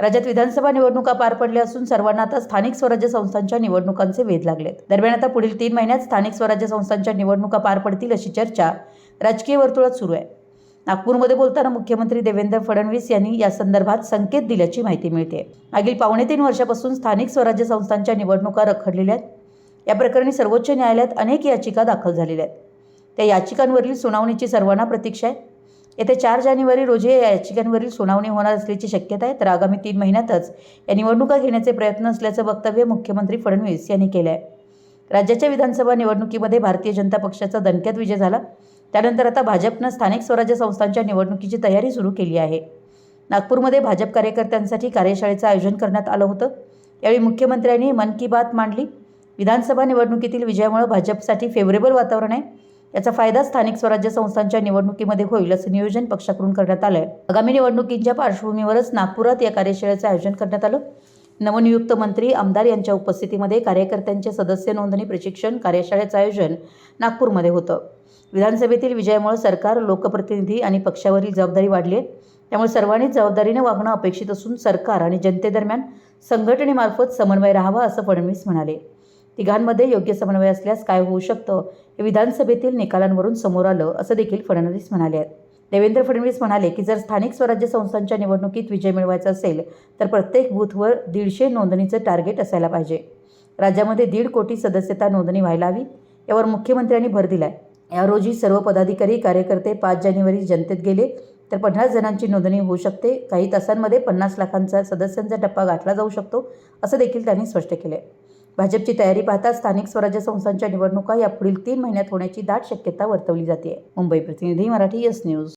राज्यात विधानसभा निवडणुका पार पडल्या असून सर्वांना आता स्थानिक स्वराज्य संस्थांच्या निवडणुकांचे वेध लागलेत. दरम्यान आता पुढील तीन महिन्यात स्थानिक स्वराज्य संस्थांच्या निवडणुका पार पडतील अशी चर्चा राजकीय वर्तुळात सुरू आहे. नागपूरमध्ये बोलताना मुख्यमंत्री देवेंद्र फडणवीस यांनी या संदर्भात संकेत दिल्याची माहिती मिळते. मागील पावणे तीन वर्षापासून स्थानिक स्वराज्य संस्थांच्या निवडणुका रखडलेल्या आहेत. या प्रकरणी सर्वोच्च न्यायालयात अनेक याचिका दाखल झालेल्या आहेत. त्या याचिकांवरील सुनावणीची सर्वांना प्रतीक्षा आहे. येत्या चार जानेवारी रोजी या याचिकांवरील सुनावणी होणार असल्याची शक्यता आहे. तर आगामी तीन महिन्यातच या निवडणुका घेण्याचे प्रयत्न असल्याचं वक्तव्य मुख्यमंत्री फडणवीस यांनी केलं आहे राज्याच्या विधानसभा निवडणुकीमध्ये भारतीय जनता पक्षाचा दणक्यात विजय झाला. त्यानंतर आता भाजपनं स्थानिक स्वराज्य संस्थांच्या निवडणुकीची तयारी सुरू केली आहे. नागपूरमध्ये भाजप कार्यकर्त्यांसाठी कार्यशाळेचं आयोजन करण्यात आलं होतं. यावेळी मुख्यमंत्र्यांनी मन की बात मांडली. विधानसभा निवडणुकीतील विजयामुळे भाजपसाठी फेवरेबल वातावरण आहे. याचा फायदा स्थानिक स्वराज्य संस्थांच्या निवडणुकीमध्ये होईल असं नियोजन पक्षाकडून करण्यात आलं आहे आगामी निवडणुकींच्या पार्श्वभूमीवरच नागपुरात या कार्यशाळेचं आयोजन करण्यात आलं. नवनियुक्त मंत्री आमदार यांच्या उपस्थितीमध्ये कार्यकर्त्यांचे सदस्य नोंदणी प्रशिक्षण कार्यशाळेचं आयोजन नागपूरमध्ये होतं. विधानसभेतील विजयामुळे सरकार लोकप्रतिनिधी आणि पक्षावरील जबाबदारी वाढली आहे त्यामुळे सर्वांनीच जबाबदारीने वागणं अपेक्षित असून सरकार आणि जनतेदरम्यान संघटनेमार्फत समन्वय राहावा असं फडणवीस म्हणाले. तिघांमध्ये योग्य समन्वय असल्यास काय होऊ शकतं हे विधानसभेतील निकालांवरून समोर आलं असं देखील फडणवीस म्हणाले आहेत. देवेंद्र फडणवीस म्हणाले की जर स्थानिक स्वराज्य संस्थांच्या निवडणुकीत विजय मिळवायचा असेल तर प्रत्येक बूथवर दीडशे नोंदणीचं टार्गेट असायला पाहिजे. राज्यामध्ये दीड कोटी सदस्यता नोंदणी व्हायला हवी यावर मुख्यमंत्र्यांनी भर दिलाय. या रोजी सर्व पदाधिकारी कार्यकर्ते पाच जानेवारी जनतेत गेले तर पन्नास जणांची नोंदणी होऊ शकते. काही तासांमध्ये पन्नास लाखांचा सदस्यांचा टप्पा गाठला जाऊ शकतो असं देखील त्यांनी स्पष्ट केलं आहे भाजपची तयारी पाहता स्थानिक स्वराज्य संस्थांच्या निवडणुका या पुढील तीन महिन्यात होण्याची दाट शक्यता वर्तवली जाते. मुंबई प्रतिनिधी मराठी यस न्यूज.